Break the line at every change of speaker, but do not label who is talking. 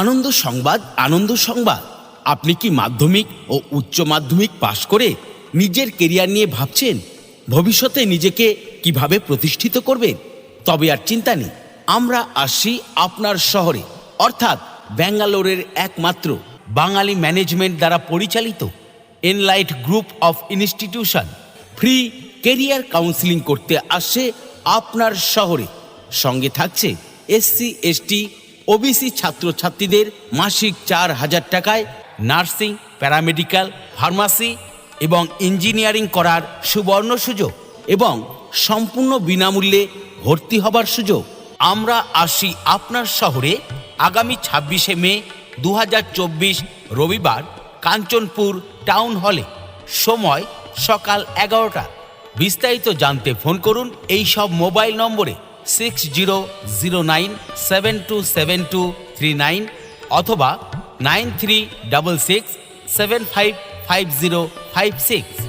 আনন্দ সংবাদ আনন্দ সংবাদ। আপনি কি মাধ্যমিক ও উচ্চ মাধ্যমিক পাশ করে নিজের কেরিয়ার নিয়ে ভাবছেন? ভবিষ্যতে নিজেকে কীভাবে প্রতিষ্ঠিত করবেন? তবে আর চিন্তা নেই। আমরা আসি আপনার শহরে, অর্থাৎ ব্যাঙ্গালোরের একমাত্র বাঙালি ম্যানেজমেন্ট দ্বারা পরিচালিত Enlight group of institution. Free career counselling করতে আসছে আপনার শহরে। সঙ্গে থাকছে এসসি, এসটি ওবিসি ছাত্রছাত্রীদের মাসিক চার হাজার টাকায় নার্সিং, প্যারামেডিক্যাল, ফার্মাসি এবং ইঞ্জিনিয়ারিং করার সুবর্ণ সুযোগ এবং সম্পূর্ণ বিনামূল্যে ভর্তি হবার সুযোগ। আমরা আসি আপনার শহরে আগামী ছাব্বিশে মে দু হাজার চব্বিশ রবিবার কাঞ্চনপুর টাউন হলে। সময় সকাল এগারোটা। বিস্তারিত জানতে ফোন করুন এই সব মোবাইল নম্বরে। Six zero zero nine seven two seven two three nine অথবা nine three double six seven five five zero five six